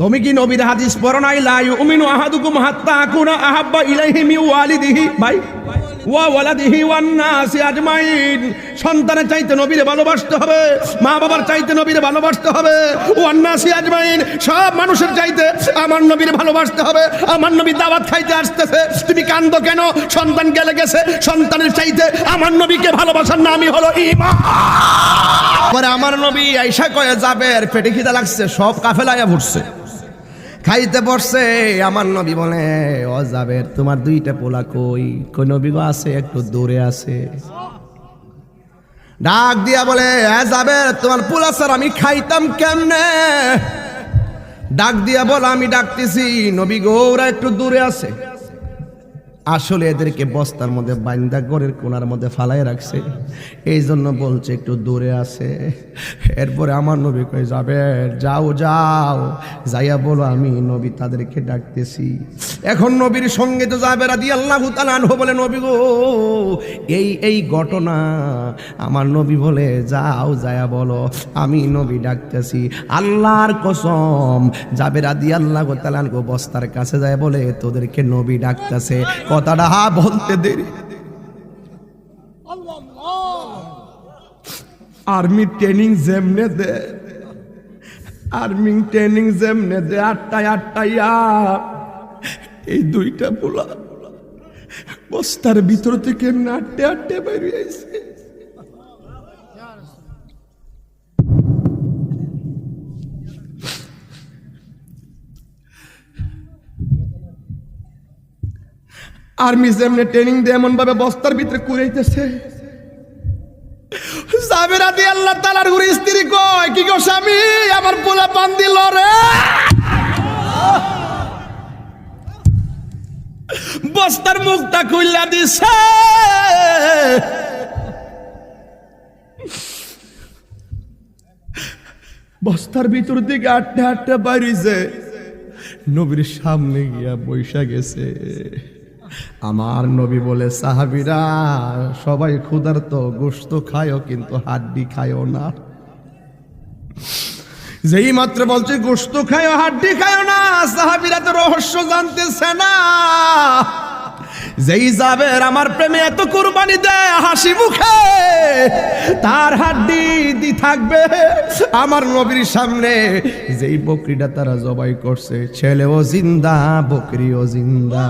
তুমি কি নবীর হাদিস পড়ো নাই? লা ইউমিনু আহাদুকুম হাত্তা আকুনা আহাব্বা ইলাইহি মিন ওয়ালিদিহি। ভাই, ওয়া ওয়ালাদিহি ওয়ান নাসি আজমাইন। সন্তানের চাইতে নবীরে ভালোবাসতে হবে মা বাবার চাইতে নবীরে ভালোবাসতে হবে, ওয়ান নাসি আজমাইন। সব মানুষের চাইতে আমার নবীরে ভালোবাসতে হবে, আমার নবী দাওয়াত খাইতে আসতেছে। তুমি কান্দো কেন? সন্তান গেলে গেছে। সন্তানের চাইতে আমার নবীকে ভালোবাসার নামই হলো ঈমান। পরে আমার নবী আইসা কয়ে যাবে আর পেটে খিদা লাগছে, সব কাফেলায়া ভরছে। খাইতে বসছে, আমার নবী বলে, ও যাবে তোমার দুইটা পোলা কই? কই নবী গো আছে, একটু দূরে আছে। ডাক দিয়া বলে, এ যাবে তোমার পোলা স্যার আমি খাইতাম কেমনে? ডাক দিয়া বল, আমি ডাকতেছি, নবী গো, ওরা একটু দূরে আছে। আসলে এদেরকে বস্তার মধ্যে বাইন্দা গড়ের কোনার মধ্যে ফালাই রাখছে। এই জন্য বলছে, একটু দূরে আছে। এরপরে আমার নবী কয়ে, যাবে, যাও যাও। যাইয়া বলো, আমি নবী তাদেরকে ডাকতেছি। এখন নবীর সঙ্গে তো যাবে রাদি আল্লাহ আনহু বলে, নবী গো, এই এই ঘটনা। আমার নবী বলে, যাও যায়া বলো, আমি নবী ডাকতেছি। আল্লাহর কসম, যাবে রাদি আল্লাহ তালানহু বস্তার কাছে যায় বলে, তোদেরকে নবী ডাকতেছে। কথাটা হা বলতে দেরি। আর্মি ট্রেনিং যেমনে দে আর্মি ট্রেনিং যেমনে দে আটটায় আটটায় এই দুইটা পোলা বস্তার ভিতর থেকে নাট্যে আটটে বেরিয়েছে আর্মি যেমনে ট্রেনিং দিয়ে এমন ভাবে বস্তার ভিতরে কুড়াইতেছে। সাবেরা দিয়ে আল্লাহ তালার ঘুরে স্ত্রী কয়, কি গো স্বামী, আমার পোলা পান দিল রে? বস্তার মুখটা খুললা দিছে। বস্তার ভিতর দিকে আটটা আটটা বাড়িছে নবীর সামনে গিয়া বৈশা গেছে। আমার নবী বলে, সাহাবিরা, সবাই ক্ষুধার্ত গোস্ত খায়ও কিন্তু হাড্ডি খায়ও না। যেই মাত্র বলছে গোস্ত খায়ও হাড্ডি খায়ও না, সাহাবিরা তো রহস্য জানতেছে না। যেই যাবে আমার প্রেমে এত কুরবানি দেয় হাসি মুখে, তার হাড্ডি দি থাকবে আমার নবীর সামনে। যেই বকরিটা তারা জবাই করছে, ছেলেও জিন্দা, বকরিও জিন্দা।